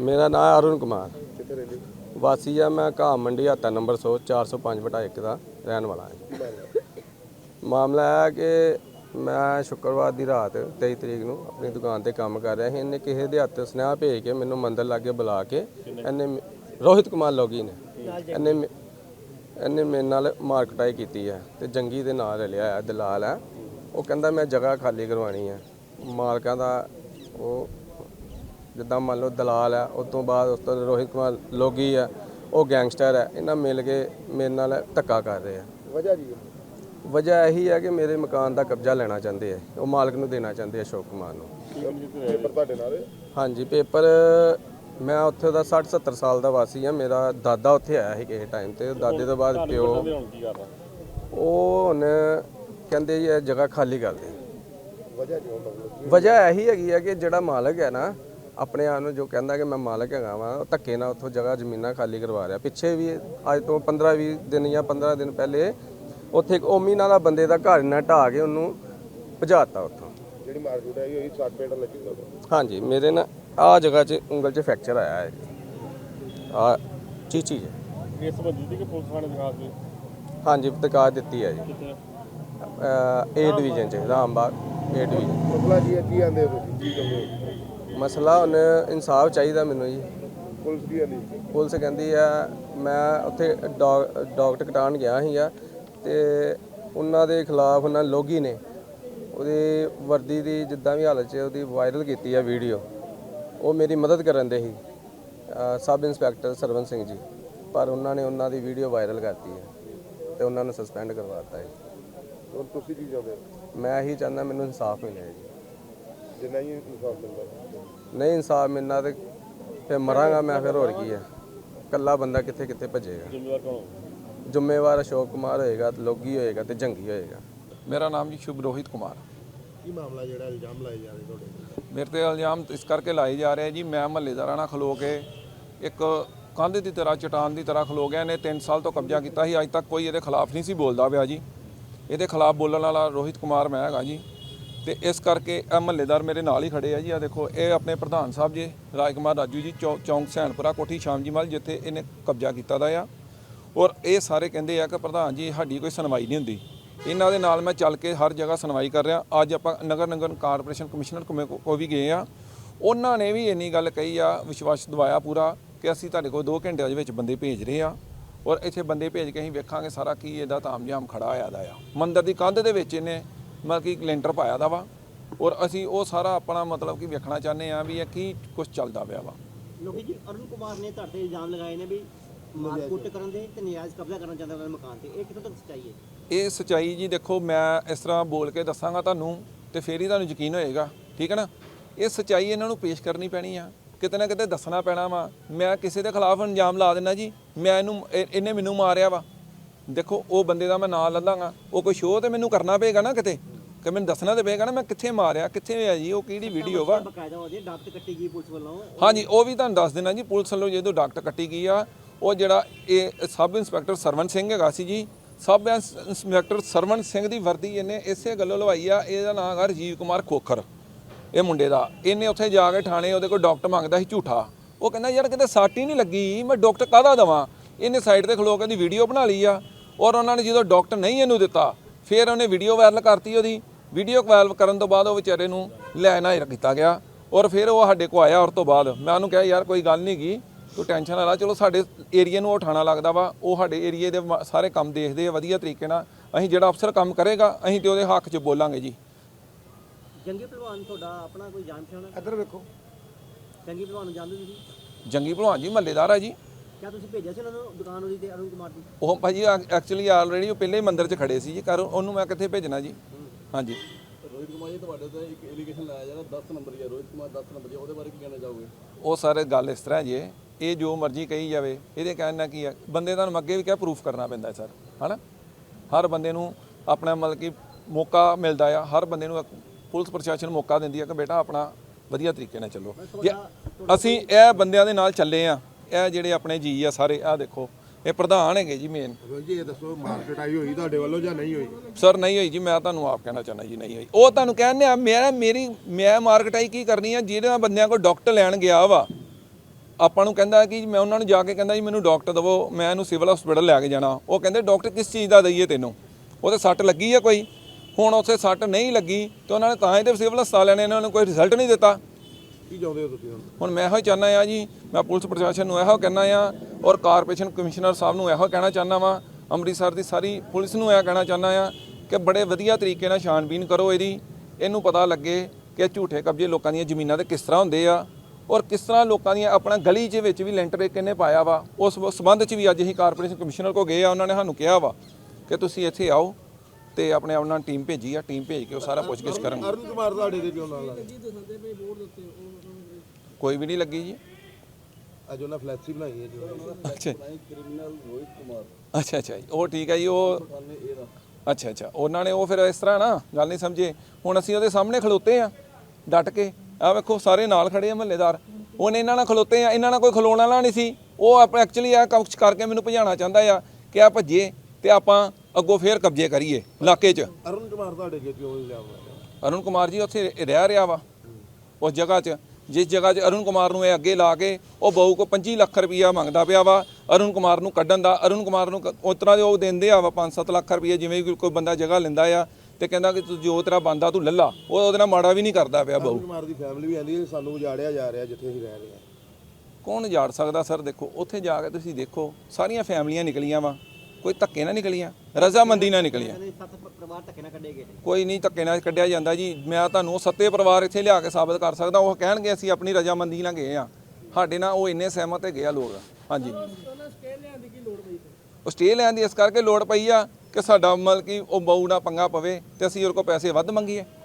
ਮੇਰਾ ਨਾਮ ਅਰੁਣ ਕੁਮਾਰ। ਕਿੱਥੇ ਰਹਿੰਦੇ ਵਾਸੀ ਆ ਮੈਂ ਘਾਹ ਮੰਡੀ ਹਾਤਾ ਨੰਬਰ 100 405 ਬਟਾ 1 ਦਾ ਰਹਿਣ ਵਾਲਾ ਹਾਂ। ਮਾਮਲਾ ਇਹ ਹੈ ਕਿ ਮੈਂ ਸ਼ੁੱਕਰਵਾਰ ਦੀ ਰਾਤ 23 ਤਰੀਕ ਨੂੰ ਆਪਣੀ ਦੁਕਾਨ ਤੇ ਕੰਮ ਕਰ ਰਿਹਾ ਸੀ। ਇਹਨੇ ਕਿਸੇ ਦੇ ਹੱਥ ਸੁਨੇਹਾ ਭੇਜ ਕੇ ਮੈਨੂੰ ਮੰਦਰ ਲਾਗੇ ਬੁਲਾ ਕੇ ਇਹਨੇ ਰੋਹਿਤ ਕੁਮਾਰ ਲੋਗੀ ਨੇ। ਇਹਨੇ ਮ- ਇਹਨੇ ਮੇਰੇ ਨਾਲ ਮਾਰਕਟਾਈ ਕੀਤੀ ਹੈ ਤੇ ਜੰਗੀ ਦੇ ਨਾਲ ਰਲਿਆ ਹੈ, ਦਲਾਲ ਹੈ। ਉਹ ਕਹਿੰਦਾ ਮੈਂ ਜਗ੍ਹਾ ਖਾਲੀ ਕਰਵਾਉਣੀ ਹੈ। ਮਾਲਕਾਂ ਦਾ ਉਹ ਜਿੱਦਾਂ ਮੰਨ ਲਓ ਦਲਾਲ ਹੈ ਉਸ ਤੋਂ ਬਾਅਦ ਉਸ ਤੋਂ ਰੋਹਿਤ ਕੁਮਾਰ ਲੋਗੀ ਹੈ ਉਹ ਗੈਂਗਸਟਰ ਹੈ ਇਹਨਾਂ ਮਿਲ ਕੇ ਮੇਰੇ ਨਾਲ ਧੱਕਾ ਕਰ ਰਹੇ ਆ। ਵਜ੍ਹਾ ਜੀ ਵਜ੍ਹਾ ਇਹੀ ਹੈ ਕਿ ਮੇਰੇ ਮਕਾਨ ਦਾ ਕਬਜ਼ਾ ਲੈਣਾ ਚਾਹੁੰਦੇ ਆ ਉਹ ਮਾਲਕ ਨੂੰ ਦੇਣਾ ਚਾਹੁੰਦੇ ਆ ਅਸ਼ੋਕ ਕੁਮਾਰ ਨੂੰ। ਪੇਪਰ ਤੁਹਾਡੇ ਨਾਲ? ਹਾਂਜੀ ਪੇਪਰ ਮੈਂ ਉੱਥੇ ਦਾ 60 70 ਸਾਲ ਦਾ ਵਾਸੀ ਆ ਮੇਰਾ ਦਾਦਾ ਉੱਥੇ ਆਇਆ ਸੀ ਕਿਸੇ ਟਾਈਮ ਤੇ ਦਾਦੇ ਤੋਂ ਬਾਅਦ ਪਿਓ ਉਹ ਹੁਣ ਕਹਿੰਦੇ ਇਹ ਜਗ੍ਹਾ ਖਾਲੀ ਕਰ ਦੇ। ਵਜ੍ਹਾ ਇਹੀ ਹੈਗੀ ਹੈ ਕਿ ਜਿਹੜਾ ਮਾਲਕ ਹੈ ਨਾ ਆਪਣੇ ਆਪ ਨੂੰ ਜੋ ਕਹਿੰਦਾ ਕਿ ਮੈਂ ਮਾਲਕ ਹੈਗਾ ਵਾਂ ਉਹ ਧੱਕੇ ਨਾਲ ਉੱਥੋਂ ਜਗ੍ਹਾ ਜ਼ਮੀਨਾਂ ਖਾਲੀ ਕਰਵਾ ਰਿਹਾ। ਪਿੱਛੇ ਵੀ ਅੱਜ ਤੋਂ 15 20 ਦਿਨ ਜਾਂ 15 ਦਿਨ ਪਹਿਲੇ ਉੱਥੇ ਇੱਕ ਓਮੀ ਨਾਂ ਦਾ ਬੰਦੇ ਦਾ ਘਰ ਨਾ ਢਾਹ ਕੇ ਉਹਨੂੰ ਭਜਾਤਾ ਉੱਥੋਂ। ਜਿਹੜੀ ਮਾਰਕੀਟ ਹੈ ਇਹ 60 ਪੇਟ ਲੱਗੀ ਹੋਈ ਹਾਂਜੀ ਮੇਰੇ ਨਾ ਆ ਜਗ੍ਹਾ 'ਚ ਉਂਗਲ 'ਚ ਫ੍ਰੈਕਚਰ ਆਇਆ ਹੈ ਆ ਚੀਚੀ ਜੀ। ਇਸ ਸੰਬੰਧੀ ਦੀ ਕਿ ਪੁਲਿਸ ਥਾਣੇ ਦਿਖਾ ਕੇ? ਹਾਂਜੀ ਪਤਕਾਰ ਦਿੱਤੀ ਹੈ ਜੀ। ਕਿਤੇ ਏ ਡਿਵੀਜ਼ਨ 'ਚ ਰਾਮਬਾਗ ਏ ਡਿਵੀਜ਼ਨ ਜੀ ਕੀ ਆਂਦੇ ਹੋ ਤੁਸੀਂ? ਕੀ ਕਹਿੰਦੇ ਹੋ? ਮਸਲਾ ਹੁਣ ਇਨਸਾਫ ਚਾਹੀਦਾ ਮੈਨੂੰ ਜੀ। ਪੁਲਿਸ ਕੀ ਆਂਦੀ ਪੁਲਿਸ ਕਹਿੰਦੀ ਆ ਮੈਂ ਉੱਥੇ ਡਾਕ- ਡਾਕਟਰ ਕਟਾਣ ਗਿਆ ਸੀਗਾ ਤੇ ਉਹਨਾਂ ਦੇ ਖਿਲਾਫ ਉਹਨਾਂ ਲੋਗੀ ਨੇ ਉਹਦੀ ਵਰਦੀ ਦੀ ਜਿੱਦਾਂ ਵੀ ਹਾਲਤ 'ਚ ਉਹਦੀ ਵਾਇਰਲ ਕੀਤੀ ਆ ਵੀਡੀਓ ਉਹ ਮੇਰੀ ਮਦਦ ਕਰਨ ਦੇ ਸੀ ਸਬ ਇੰਸਪੈਕਟਰ ਸਰਵਨ ਸਿੰਘ ਜੀ। ਪਰ ਉਹਨਾਂ ਨੇ ਉਹਨਾਂ ਦੀ ਵੀਡੀਓ ਵਾਇਰਲ ਕਰਤੀ ਹੈ ਤੇ ਉਹਨਾਂ ਨੂੰ ਸਸਪੈਂਡ ਕਰਵਾਤਾ ਹੈ ਹੁਣ ਤੁਸੀਂ ਕੀ ਚਾਹੁੰਦੇ ਹੋ? ਮੈਂ ਇਹੀ ਚਾਹੁੰਦਾ ਮੈਨੂੰ ਇਨਸਾਫ ਮਿਲੇ ਜੀ। ਜੇ ਨਹੀਂ ਇਨਸਾਫ ਮਿਲਦਾ ਨਹੀਂ ਇਨਸਾਫ ਮਿਲਣਾ ਤੇ ਫਿਰ ਮਰਾਂਗਾ ਮੈਂ ਫਿਰ ਹੋਰ ਕੀ ਹੈ? ਇਕੱਲਾ ਬੰਦਾ ਕਿੱਥੇ ਕਿੱਥੇ ਭੱਜੇਗਾ? ਜ਼ਿੰਮੇਵਾਰ ਕੌਣ ਜ਼ਿੰਮੇਵਾਰ ਅਸ਼ੋਕ ਕੁਮਾਰ ਹੋਏਗਾ ਲੋਗੀ ਹੋਏਗਾ ਤੇ ਜੰਗੀ ਹੋਏਗਾ। ਮੇਰਾ ਨਾਮ ਜੀ ਸ਼ੁਭ ਰੋਹਿਤ ਕੁਮਾਰ। ਕੀ ਮਾਮਲਾ ਜਿਹੜਾ ਇਲਜ਼ਾਮ ਲਾਏ ਜਾ ਰਹੇ ਤੁਹਾਡੇ ਤੇ? ਮੇਰੇ ਤੇ ਇਲਜ਼ਾਮ ਇਸ ਕਰਕੇ ਲਾਏ ਜਾ ਰਹੇ ਜੀ ਮੈਂ ਮਹੱਲੇਦਾਰਾਂ ਨਾਲ ਖਲੋ ਕੇ ਇੱਕ ਕੰਧ ਦੀ ਤਰ੍ਹਾਂ ਚਟਾਨ ਦੀ ਤਰ੍ਹਾਂ ਖਲੋ ਗਿਆ। ਨੇ 3 ਸਾਲ ਤੋਂ ਕਬਜ਼ਾ ਕੀਤਾ ਸੀ। ਅੱਜ ਤੱਕ ਕੋਈ ਇਹਦੇ ਖਿਲਾਫ ਨਹੀਂ ਸੀ ਬੋਲਦਾ ਪਿਆ ਜੀ। ਇਹਦੇ ਖਿਲਾਫ ਬੋਲਣ ਵਾਲਾ ਰੋਹਿਤ ਕੁਮਾਰ ਮੈਂ ਹੈਗਾ ਜੀ। ਤੇ ਇਸ ਕਰਕੇ ਇਹ ਮਹੱਲੇਦਾਰ ਮੇਰੇ ਨਾਲ ਹੀ ਖੜੇ ਆ ਜੀ। ਆ ਦੇਖੋ, ਇਹ ਆਪਣੇ ਪ੍ਰਧਾਨ ਸਾਹਿਬ ਜੀ ਰਾਜ ਕੁਮਾਰ ਰਾਜੂ ਜੀ, ਚੌ- ਚੌਂਕ ਸੈਨਪੁਰਾ, ਕੋਠੀ ਸ਼ਾਮਜੀ ਮਲ, ਜਿੱਥੇ ਇਹਨੇ ਕਬਜ਼ਾ ਕੀਤਾ ਦਾ ਆ। ਔਰ ਇਹ ਸਾਰੇ ਕਹਿੰਦੇ ਆ ਕਿ ਪ੍ਰਧਾਨ ਜੀ, ਸਾਡੀ ਕੋਈ ਸੁਣਵਾਈ ਨਹੀਂ ਹੁੰਦੀ। ਇਹਨਾਂ ਦੇ ਨਾਲ ਮੈਂ ਚੱਲ ਕੇ ਹਰ ਜਗ੍ਹਾ ਸੁਣਵਾਈ ਕਰ ਰਿਹਾ। ਅੱਜ ਆਪਾਂ ਨਗਰ ਨਗਰ ਕਾਰਪੋਰੇਸ਼ਨ ਕਮਿਸ਼ਨਰ ਕੋਲ ਕੋ- ਕੋ ਵੀ ਗਏ ਆ। ਉਹਨਾਂ ਨੇ ਵੀ ਇੰਨੀ ਗੱਲ ਕਹੀ ਆ, ਵਿਸ਼ਵਾਸ ਦਿਵਾਇਆ ਪੂਰਾ ਕਿ ਅਸੀਂ ਤੁਹਾਡੇ ਕੋਲ 2 ਘੰਟਿਆਂ ਦੇ ਵਿੱਚ ਬੰਦੇ ਭੇਜ ਰਹੇ ਆ। ਔਰ ਇੱਥੇ ਬੰਦੇ ਭੇਜ ਕੇ ਅਸੀਂ ਵੇਖਾਂਗੇ ਸਾਰਾ ਕੀ ਇਹਦਾ ਤਾਮਝਾਮ ਖੜਾ ਆਇਆ ਦਾ ਆ। ਮੰਦਰ ਦੀ ਕੰਧ ਦੇ ਵਿੱਚ ਇਹਨੇ ਮਤਲਬ ਕਿ ਲੈਂਟਰ ਪਾਇਆ ਦਾ ਵਾ। ਔਰ ਅਸੀਂ ਉਹ ਸਾਰਾ ਆਪਣਾ ਮਤਲਬ ਕਿ ਵੇਖਣਾ ਚਾਹੁੰਦੇ ਆ ਵੀ ਇਹ ਕੀ ਕੁਝ ਚੱਲਦਾ ਪਿਆ ਵਾ। ਲੋਕੀ ਜੀ ਅਰੁਣ ਕੁਮਾਰ ਨੇ ਤੁਹਾਡੇ ਤੇ ਇਲਜ਼ਾਮ ਲਗਾਏ ਨੇ ਵੀ ਮਾਰਕੁੱਟ ਕਰਨ ਦੇ ਤੇ ਨਿਆਜ਼ ਕਬਜ਼ਾ ਕਰਨਾ ਚਾਹੁੰਦਾ ਉਹਨਾਂ ਦੇ ਮਕਾਨ ਤੇ। ਇਹ ਕਿੱਥੋਂ ਤੱਕ ਸੱਚਾਈ ਹੈ ਇਹ ਸਚਾਈ ਜੀ ਦੇਖੋ ਮੈਂ ਇਸ ਤਰ੍ਹਾਂ ਬੋਲ ਕੇ ਦੱਸਾਂਗਾ ਤੁਹਾਨੂੰ ਤੇ ਫੇਰ ਹੀ ਤੁਹਾਨੂੰ ਯਕੀਨ ਹੋਏਗਾ ਠੀਕ ਹੈ ਨਾ? ਇਹ ਸਚਾਈ ਇਹਨਾਂ ਨੂੰ ਪੇਸ਼ ਕਰਨੀ ਪੈਣੀ ਆ। ਕਿਤੇ ਨਾ ਕਿਤੇ ਦੱਸਣਾ ਪੈਣਾ ਵਾ। ਮੈਂ ਕਿਸੇ ਦੇ ਖਿਲਾਫ ਇਲਜ਼ਾਮ ਲਾ ਦੇਣਾ ਜੀ। ਮੈਂ ਇਹਨੂੰ ਇਹ- ਇਹਨੇ ਮੈਨੂੰ ਮਾਰਿਆ ਵਾ। ਦੇਖੋ ਉਹ ਬੰਦੇ ਦਾ ਮੈਂ ਨਾਂ ਲੱਲਾਂਗਾ। ਉਹ ਕੋਈ ਸ਼ੋਅ ਤੇ ਮੈਨੂੰ ਕਰਨਾ ਪਏਗਾ ਨਾ ਕਿਤੇ। ਕਿ ਮੈਨੂੰ ਦੱਸਣਾ ਤੇ ਪਏਗਾ ਨਾ ਮੈਂ ਕਿੱਥੇ ਮਾਰਿਆ ਕਿੱਥੇ ਹੋਇਆ ਜੀ ਉਹ ਕਿਹੜੀ ਵੀਡੀਓ ਵਾ? ਬਕਾਇਦਾ ਉਹਦੇ ਡਾਕਟ ਕੱਟੀ ਗਈ ਪੁਲਿਸ ਵੱਲੋਂ? ਹਾਂਜੀ ਉਹ ਵੀ ਤੁਹਾਨੂੰ ਦੱਸ ਦੇਣਾ ਜੀ ਪੁਲਿਸ ਵੱਲੋਂ ਜਦੋਂ ਡਾਕਟਰ ਕੱਟੀ ਗਈ ਆ ਉਹ ਜਿਹੜਾ ਇਹ ਸਬ ਇੰਸਪੈਕਟਰ ਸਰਵਨ ਸਿੰਘ ਹੈਗਾ ਸੀ ਜੀ sub ins- inspector Sarvan Singh ਦੀ ਵਰਦੀ ਇਹਨੇ ਇਸੇ ਗੱਲੋਂ ਲਵਾਈ ਆ ਇਹਦਾ ਨਾਮ ਹੈ ਰਜੀਵ ਕੁਮਾਰ ਖੋਖਰ ਇਹ ਮੁੰਡੇ ਦਾ। ਇਹਨੇ ਉੱਥੇ ਜਾ ਕੇ ਥਾਣੇ ਉਹਦੇ ਕੋਲ ਡਾਕਟਰ ਮੰਗਦਾ ਸੀ ਝੂਠਾ। ਉਹ ਕਹਿੰਦਾ ਯਾਰ ਕਿਤੇ ਸੱਟ ਹੀ ਨਹੀਂ ਲੱਗੀ ਮੈਂ ਡਾਕਟਰ ਕਾਹਦਾ ਦਵਾਂ? ਇਹਨੇ ਸਾਈਡ ਤੇ ਖਲੋ ਕੇ ਦੀ ਵੀਡੀਓ ਬਣਾ ਲਈ ਆ ਔਰ ਉਹਨਾਂ ਨੇ ਜਦੋਂ ਡਾਕਟਰ ਨਹੀਂ ਇਹਨੂੰ ਦਿੱਤਾ ਫਿਰ ਉਹਨੇ ਵੀਡੀਓ ਵਾਇਰਲ ਕਰਤੀ ਉਹਦੀ। ਵੀਡੀਓ ਵਾਇਰਲ ਕਰਨ ਤੋਂ ਬਾਅਦ ਉਹ ਵਿਚਾਰੇ ਨੂੰ ਲੈ ਨਾ ਕੀਤਾ ਗਿਆ ਔਰ ਫਿਰ ਉਹ ਸਾਡੇ ਕੋ ਆਇਆ ਔਰ ਤੋਂ ਬਾਅਦ ਮੈਂ ਉਹਨੂੰ ਕਿਹਾ ਯਾਰ ਕੋਈ ਗੱਲ ਨਹੀਂ ਗੀ ਤੂੰ ਟੈਨਸ਼ਨ ਨਾ ਲੈ ਚਲੋ ਸਾਡੇ ਏਰੀਆ ਨੂੰ ਉਹ ਠਾਣਾ ਲੱਗਦਾ ਵਾ ਉਹ ਸਾਡੇ ਏਰੀਏ ਦੇ ਸਾਰੇ ਕੰਮ ਦੇਖਦੇ ਆ ਵਧੀਆ ਤਰੀਕੇ ਨਾਲ ਅਸੀਂ ਜਿਹੜਾ ਅਫਸਰ ਕੰਮ ਕਰੇਗਾ ਅਸੀਂ ਤੇ ਉਹਦੇ ਹੱਕ 'ਚ ਬੋਲਾਂਗੇ ਜੀ। ਜੰਗੀ ਪਹਿਲਵਾਨ ਤੁਹਾਡਾ ਆਪਣਾ ਕੋਈ ਜਾਣ ਪਛਾਣ ਹੈ? ਇੱਧਰ ਵੇਖੋ। ਜੰਗੀ ਪਹਿਲਵਾਨ ਨੂੰ ਜਾਣਦੇ ਹੋ ਤੁਸੀਂ? ਜੰਗੀ ਭਲਵਾਨ ਜੀ ਮਹੱਲੇਦਾਰ ਆ ਜੀ। ਕਿਆ ਤੁਸੀਂ ਭੇਜਿਆ ਸੀ ਉਹਨਾਂ ਨੂੰ ਦੁਕਾਨ ਉਹਦੀ ਤੇ ਅਰੁਣ ਕੁਮਾਰ ਦੀ? ਉਹ ਭਾਜੀ ਐਕਚੁਅਲੀ ਆਲਰੇਡੀ ਉਹ ਪਹਿਲੇ ਹੀ ਮੰਦਿਰ 'ਚ ਖੜੇ ਸੀ ਜੀ ਕਰ ਉਹਨੂੰ ਮੈਂ ਕਿੱਥੇ ਭੇਜਣਾ ਜੀ? ਹਾਂਜੀ। ਰੋਹਿਤ ਕੁਮਾਰ ਜੀ ਤੁਹਾਡੇ ਤੇ ਇੱਕ ਐਲੀਗੇਸ਼ਨ ਲਾਇਆ ਜਾ ਰਿਹਾ 10 ਨੰਬਰ ਹੀ ਹੈ ਰੋਹਿਤ ਕੁਮਾਰ 10 ਨੰਬਰ ਜੀ ਉਹਦੇ ਬਾਰੇ ਕੀ ਕਹਿਣਾ ਚਾਹੋਗੇ? ਉਹ ਸਾਰੇ ਗੱਲ ਇਸ ਤਰ੍ਹਾਂ ਜੇ ਇਹ ਜੋ ਮਰਜ਼ੀ ਕਹੀ ਜਾਵੇ ਇਹਦੇ ਕਹਿਣ ਨਾਲ ਕੀ ਹੈ ਬੰਦੇ ਤੁਹਾਨੂੰ ਅੱਗੇ ਵੀ ਕਿਹਾ ਪ੍ਰੂਫ ਕਰਨਾ ਪੈਂਦਾ ਸਰ? ਹਨਾ? ਹਰ ਬੰਦੇ ਨੂੰ ਆਪਣਾ ਮਤਲਬ ਕਿ ਮੌਕਾ ਮਿਲਦਾ ਆ ਹਰ ਬੰਦੇ ਨੂੰ ਪੁਲਿਸ ਪ੍ਰਸ਼ਾਸਨ ਮੌਕਾ ਦਿੰਦੀ ਆ ਕਿ ਬੇਟਾ ਆਪਣਾ ਵਧੀਆ ਤਰੀਕੇ ਨਾਲ ਚੱਲੋ। ਅਸੀਂ ਇਹ ਬੰਦਿਆਂ ਦੇ ਨਾਲ ਚੱਲੇ ਆ ਇਹ ਜਿਹੜੇ ਆਪਣੇ ਜੀ ਆ ਸਾਰੇ ਆ ਦੇਖੋ ਇਹ ਪ੍ਰਧਾਨ ਹੈਗੇ ਜੀ ਮੇਨ ਜੀ ਇਹ ਦੱਸੋ ਮਾਰਕੀਟ ਆਈ ਹੋਈ ਤੁਹਾਡੇ ਵੱਲੋਂ ਜਾਂ ਨਹੀਂ ਹੋਈ? ਸਰ ਨਹੀਂ ਹੋਈ ਜੀ ਮੈਂ ਤੁਹਾਨੂੰ ਆਪ ਕਹਿਣਾ ਚਾਹੁੰਦਾ ਜੀ ਨਹੀਂ ਹੋਈ। ਉਹ ਤੁਹਾਨੂੰ ਕਹਿੰਦੇ ਆ ਮੇਰਾ ਮੇਰੀ ਮੈਂ ਮਾਰਕਟਾਈ ਕੀ ਕਰਨੀ ਆ? ਜਿਹੜੇ ਬੰਦਿਆਂ ਕੋਲ ਡਾਕਟਰ ਲੈਣ ਗਿਆ ਵਾ ਆਪਾਂ ਨੂੰ ਕਹਿੰਦਾ ਕਿ ਮੈਂ ਉਹਨਾਂ ਨੂੰ ਜਾ ਕੇ ਕਹਿੰਦਾ ਜੀ ਮੈਨੂੰ ਡਾਕਟਰ ਦਵੋ ਮੈਂ ਇਹਨੂੰ ਸਿਵਲ ਹਸਪੀਟਲ ਲੈ ਕੇ ਜਾਣਾ। ਉਹ ਕਹਿੰਦੇ ਡਾਕਟਰ ਕਿਸ ਚੀਜ਼ ਦਾ ਦਈਏ ਤੈਨੂੰ? ਉਹਦੇ ਸੱਟ ਲੱਗੀ ਹੈ ਕੋਈ? ਹੁਣ ਉੱਥੇ ਸੱਟ ਨਹੀਂ ਲੱਗੀ ਤੇ ਉਹਨਾਂ ਨੇ ਤਾਂ ਹੀ ਤੇ ਸਿਵਲ ਹਸਪਤਾਲ ਲੈਣੇ ਇਹਨਾਂ ਨੂੰ ਕੋਈ ਰਿਜ਼ਲਟ ਨਹੀਂ ਦਿੱਤਾ। ਕੀ ਚਾਹੁੰਦੇ ਹੋ ਤੁਸੀਂ ਹੁਣ ਹੁਣ ਮੈਂ ਇਹੋ ਹੀ ਚਾਹੁੰਦਾ ਆ ਜੀ ਮੈਂ ਪੁਲਿਸ ਪ੍ਰਸ਼ਾਸਨ ਨੂੰ ਇਹੋ ਕਹਿਣਾ ਆ ਔਰ ਕਾਰਪੋਰੇਸ਼ਨ ਕਮਿਸ਼ਨਰ ਸਾਹਿਬ ਨੂੰ ਇਹੋ ਕਹਿਣਾ ਚਾਹੁੰਦਾ ਵਾਂ ਅੰਮ੍ਰਿਤਸਰ ਦੀ ਸਾਰੀ ਪੁਲਿਸ ਨੂੰ ਇਹ ਕਹਿਣਾ ਚਾਹੁੰਦਾ ਆ ਕਿ ਬੜੇ ਵਧੀਆ ਤਰੀਕੇ ਨਾਲ ਛਾਣਬੀਨ ਕਰੋ ਇਹਦੀ ਇਹਨੂੰ ਪਤਾ ਲੱਗੇ ਕਿ ਝੂਠੇ ਕਬਜ਼ੇ ਲੋਕਾਂ ਦੀਆਂ ਜ਼ਮੀਨਾਂ ਤੇ ਕਿਸ ਤਰ੍ਹਾਂ ਹੁੰਦੇ ਆ ਔਰ ਕਿਸ ਤਰ੍ਹਾਂ ਲੋਕਾਂ ਦੀਆਂ ਆਪਣਾ ਗਲੀ ਦੇ ਵਿੱਚ ਵੀ ਲੈਂਟਰ ਕਿੰਨੇ ਪਾਇਆ ਵਾ ਉਸ ਸਬੰਧ 'ਚ ਵੀ ਅੱਜ ਅਸੀਂ ਕਾਰਪੋਰੇਸ਼ਨ ਕਮਿਸ਼ਨਰ ਕੋ ਗਏ ਆ ਉਹਨਾਂ ਨੇ ਸਾਨੂੰ ਕਿਹਾ ਵਾ ਕਿ ਤੁਸੀਂ ਇੱਥੇ ਆਓ ਤੇ ਆਪਣੇ ਆਪਣਾ ਟੀਮ ਭੇਜੀ ਆ ਟੀਮ ਭੇਜ ਕੇ ਉਹ ਸਾਰਾ ਪੁੱਛਗਿੱਛ ਕਰਨਗੇ ਅਰੁਣ ਕੁਮਾਰ ਤੁਹਾਡੇ ਦੇ ਕਿਉਂ ਨਾਲ ਲੱਗੇ? ਕੋਈ ਵੀ ਨਹੀਂ ਲੱਗੀ ਜੀ। ਅੱਜ ਉਹਨਾਂ ਫਲੈਕਸੀ ਬਣਾਈ ਹੈ ਜੋ ਅੱਛਾ ਕ੍ਰਿਮੀਨਲ ਰੋਹਿਤ ਕੁਮਾਰ। ਅੱਛਾ ਅੱਛਾ ਜੀ। ਉਹ ਠੀਕ ਹੈ ਜੀ ਉਹ ਅੱਛਾ ਅੱਛਾ। ਉਹਨਾਂ ਨੇ ਉਹ ਫਿਰ ਇਸ ਤਰ੍ਹਾਂ ਨਾ ਗੱਲ ਨਹੀਂ ਸਮਝੇ। ਹੁਣ ਅਸੀਂ ਉਹਦੇ ਸਾਹਮਣੇ ਖਲੋਤੇ ਆ ਡਟ ਕੇ। ਆ ਵੇਖੋ ਸਾਰੇ ਨਾਲ ਖੜੇ ਆ ਮਹੱਲੇਦਾਰ। ਉਹਨੇ ਇਹਨਾਂ ਨਾਲ ਖਲੋਤੇ ਆ ਇਹਨਾਂ ਨਾਲ ਕੋਈ ਖਲੋਣ ਵਾਲਾ ਨਹੀਂ ਸੀ। ਉਹ ਆਪ ਐਕਚੁਅਲੀ ਆ ਕੰਮ ਕਰਕੇ ਮੈਨੂੰ ਭਜਾਉਣਾ ਚਾਹੁੰਦਾ ਆ ਕਿ ਆ ਭੱਜੇ ਤੇ ਆਪਾਂ ਅੱਗੋਂ ਫੇਰ ਕਬਜ਼ੇ ਕਰੀਏ ਇਲਾਕੇ 'ਚ। ਅਰੁਣ ਕੁਮਾਰ ਤੁਹਾਡੇ ਕਿਉਂ ਲਾਇਆ ਅਰੁਣ ਕੁਮਾਰ ਜੀ ਉੱਥੇ ਰਹਿ ਰਿਹਾ ਵਾ ਉਸ ਜਗ੍ਹਾ 'ਚ। ਜਿਸ ਜਗ੍ਹਾ 'ਚ ਅਰੁਣ ਕੁਮਾਰ ਨੂੰ ਇਹ ਅੱਗੇ ਲਾ ਕੇ ਉਹ ਬਹੂ ਕੋ 25 ਲੱਖ ਰੁਪਈਆ ਮੰਗਦਾ ਪਿਆ ਵਾ ਅਰੁਣ ਕੁਮਾਰ ਨੂੰ ਕੱਢਣ ਦਾ ਅਰੁਣ ਕੁਮਾਰ ਨੂੰ ਉਸ ਤਰ੍ਹਾਂ ਦੇ ਉਹ ਦਿੰਦੇ ਆ ਵਾ 5-7 ਲੱਖ ਰੁਪਈਆ ਜਿਵੇਂ ਕੋਈ ਬੰਦਾ ਜਗ੍ਹਾ ਲੈਂਦਾ ਆ ਤੇ ਕਹਿੰਦਾ ਕਿ ਤੂੰ ਜੋ ਤੇਰਾ ਬੰਦਾ ਤੂੰ ਲੱਲਾ ਉਹ ਉਹਦੇ ਨਾਲ ਮਾੜਾ ਵੀ ਨਹੀਂ ਕਰਦਾ ਪਿਆ ਬਹੂ। ਕੁਮਾਰ ਦੀ ਫੈਮਿਲੀ ਵੀ ਆਂਦੀ ਹੈ ਸਾਨੂੰ ਉਜਾੜਿਆ ਜਾ ਰਿਹਾ ਜਿੱਥੇ ਅਸੀਂ ਰਹਿ ਰਹੇ ਹਾਂ। ਕੌਣ ਜਾੜ ਸਕਦਾ ਸਰ? ਦੇਖੋ ਉੱਥੇ ਜਾ ਕੇ ਤੁਸੀਂ ਦੇਖੋ ਸਾਰੀਆਂ ਫੈਮਲੀਆਂ ਨਿਕਲੀਆਂ ਵਾ। ਕੋਈ ਧੱਕੇ ਨਾਲ ਨਿਕਲੀਆਂ ਰਜ਼ਾਮੰਦੀ ਨਾਲ ਨਿਕਲੀਆਂ। ਕਹਿੰਦੇ ਸੱਤ ਪ- ਪਰਿਵਾਰ ਧੱਕੇ ਨਾਲ ਕੱਢੇ ਗਏ ਨੇ। ਕੋਈ ਨਹੀਂ ਧੱਕੇ ਨਾਲ ਕੱਢਿਆ ਜਾਂਦਾ ਜੀ। ਮੈਂ ਤੁਹਾਨੂੰ ਉਹ ਸੱਤੇ ਪਰਿਵਾਰ ਇੱਥੇ ਲਿਆ ਕੇ ਸਾਬਤ ਕਰ ਸਕਦਾ ਉਹ ਕਹਿਣਗੇ ਅਸੀਂ ਆਪਣੀ ਰਜਾਮੰਦੀ ਨਾਲ ਗਏ ਆ ਸਾਡੇ ਨਾਲ ਉਹ ਇੰਨੇ ਸਹਿਮਤ ਹੈਗੇ ਆ ਲੋਕ। ਹਾਂਜੀ। ਉਹ ਸਟੇ ਲੈਣ ਦੀ ਇਸ ਕਰਕੇ ਲੋੜ ਪਈ ਆ ਕਿ ਸਾਡਾ ਮਤਲਬ ਕਿ ਉਹ ਬਹੂ ਨਾਲ ਪੰਗਾ ਪਵੇ ਤੇ ਅਸੀਂ ਉਹਦੇ ਕੋਲ ਪੈਸੇ ਵੱਧ ਮੰਗੀਏ।